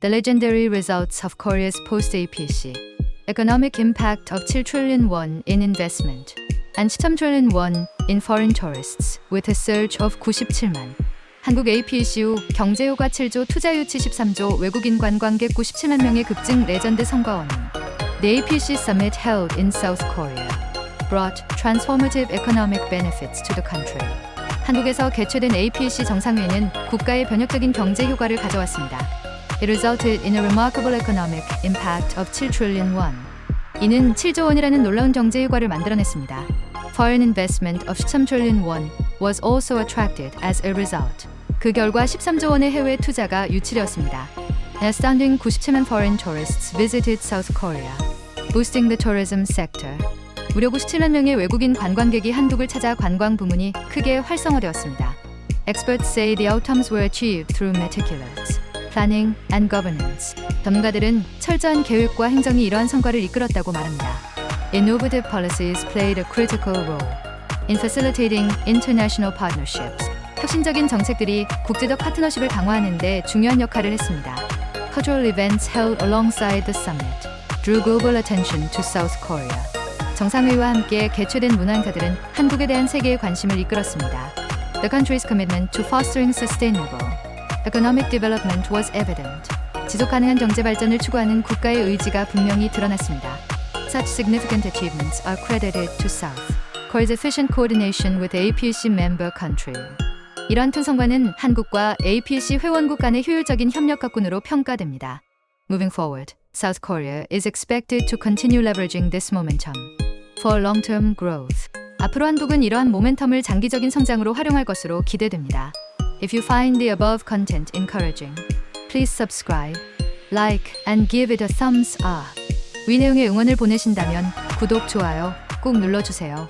The legendary results of Korea's post-APC. Economic impact of 7 trillion won in investment and 13 trillion won in foreign tourists with a surge of 97만. 한국 APC 후 경제효과 7조, 투자유 73조, 외국인 관광객 97만 명의 급증 레전드 성과원. The APC summit held in South Korea brought transformative economic benefits to the country. 한국에서 개최된 APC 정상회의는 국가의 변혁적인 경제 효과를 가져왔습니다. It resulted in a remarkable economic impact of 7 trillion won. 이는 7조 원이라는 놀라운 경제 효과를 만들어냈습니다. Foreign investment of 13 trillion won was also attracted as a result. 그 결과 13조 원의 해외 투자가 유치되었습니다. Astounding 97만 foreign tourists visited South Korea, boosting the tourism sector. 무려 97만 명의 외국인 관광객이 한국을 찾아 관광 부문이 크게 활성화되었습니다. Experts say the outcomes were achieved through meticulous planning and governance. 전문가들은 철저한 계획과 행정이 이러한 성과를 이끌었다고 말합니다. Innovative policies played a critical role in facilitating international partnerships. 혁신적인 정책들이 국제적 파트너십을 강화하는 데 중요한 역할을 했습니다. Cultural events held alongside the summit drew global attention to South Korea. 정상회의와 함께 개최된 문화행사들은 한국에 대한 세계의 관심을 이끌었습니다. The country's commitment to fostering sustainable economic development was evident. 지속 가능한 경제 발전을 추구하는 국가의 의지가 분명히 드러났습니다. Such significant achievements are credited to South Korea's efficient coordination with APC member country. 이러한 통성과는 한국과 APC 회원국 간의 효율적인 협력 가꾼으로 평가됩니다. Moving forward, South Korea is expected to continue leveraging this momentum for long-term growth. 앞으로 한국은 이러한 모멘텀을 장기적인 성장으로 활용할 것으로 기대됩니다. If you find the above content encouraging, please subscribe, like, and give it a thumbs up. 위 내용의 응원을 보내신다면 구독, 좋아요 꼭 눌러주세요.